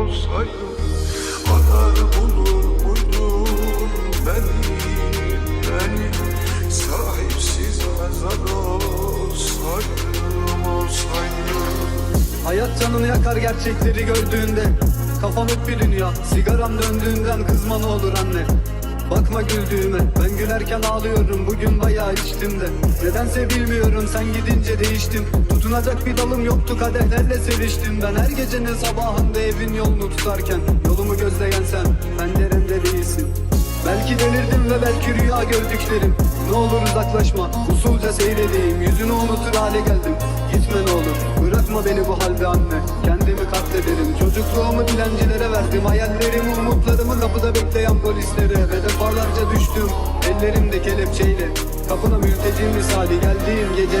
olsaydım Arar bulur muydun beni beni. Sahipsiz mezar olsaydım olsaydım. Hayat canını yakar gerçekleri gördüğünde. Kafam hep bir dünya. Sigaram döndüğünden kızma ne olur anne Bakma güldüğüme Ben gülerken ağlıyorum. Bugün bayağı içtim de. Nedense bilmiyorum sen gidince değiştim. Tutunacak bir dalım yoktu kadehlerle seviştim. Ben her gecenin sabahında evin yolunu tutarken Yolumu gözleyen sen penceremde değilsin. Belki delirdim ve belki rüya gördüklerim. Ne olur uzaklaşma usulca seyredeyim. Yüzünü unutur hale geldim. Gitme ne olur bırakma beni bu halde anne. Kendimi katlederim. Çocukluğumu dilencilere verdim Hayallerimi umutlarımı bekleyen polislere Ve defalarca düştüm. Ellerimde kelepçeyle Kapına mülteci misali geldiğim gece